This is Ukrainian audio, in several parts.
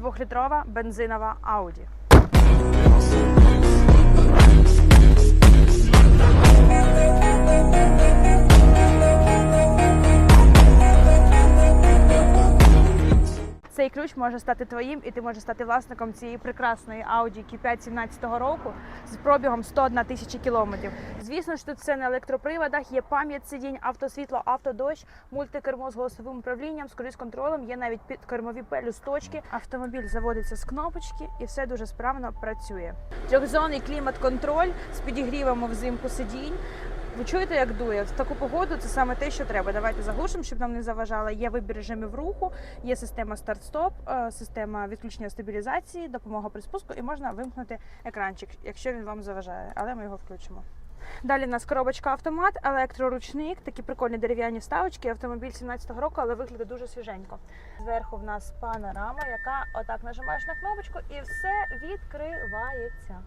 Двохлітрова бензинова Audi. Цей ключ може стати твоїм, і ти можеш стати власником цієї прекрасної Audi Q5 17 року з пробігом 101 тисяча кілометрів. Звісно ж, тут все на електроприводах, є пам'ять сидінь, автосвітло, автодощ, мультикермо з голосовим управлінням, з круїз-контролем, є навіть підкермові пелюсточки. Автомобіль заводиться з кнопочки і все дуже справно працює. Трьохзонний клімат-контроль з підігрівами взимку сидінь. Ви чуєте, як дує? В таку погоду це саме те, що треба. Давайте заглушимо, щоб нам не заважало. Є вибір режимів руху, є система старт-стоп, е, система відключення стабілізації, допомога при спуску, і можна вимкнути екранчик, якщо він вам заважає, але ми його включимо. Далі у нас коробочка автомат, електроручник, такі прикольні дерев'яні вставочки. Автомобіль 17-го року, але виглядає дуже свіженько. Зверху в нас панорама, яка отак нажимаєш на кнопочку і все відкривається.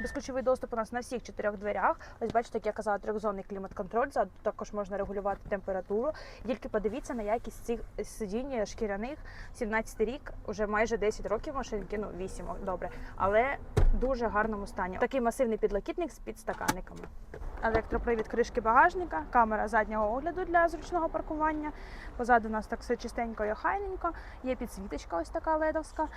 Безключовий доступ у нас на всіх чотирьох дверях. Ось бачите, як я казала, трьохзонний клімат-контроль. Ззаду також можна регулювати температуру. Тільки подивіться на якість цих сидінь шкіряних. 17 рік, уже майже 10 років машинки, ну 8, добре, але дуже гарному стані. Такий масивний підлокітник з підстаканниками. Електропривід кришки багажника, камера заднього огляду для зручного паркування. Позаду у нас так все чистенько і охайненько. Є підсвіточка, ось така ледовська.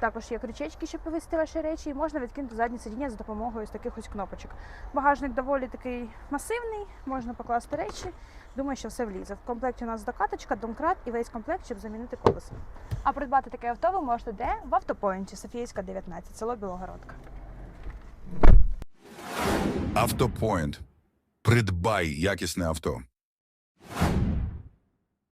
Також є крючечки, щоб повісти ваші речі, і можна відкинути заднє сидіння за допомогою ось таких ось кнопочок. Багажник доволі такий масивний, можна покласти речі. Думаю, що все влізе. В комплекті у нас докаточка, домкрат і весь комплект, щоб замінити колеса. А придбати таке авто ви можете де? В автопоінті Софіївська, 19, село Білогородка. Автопоінт. Придбай якісне авто.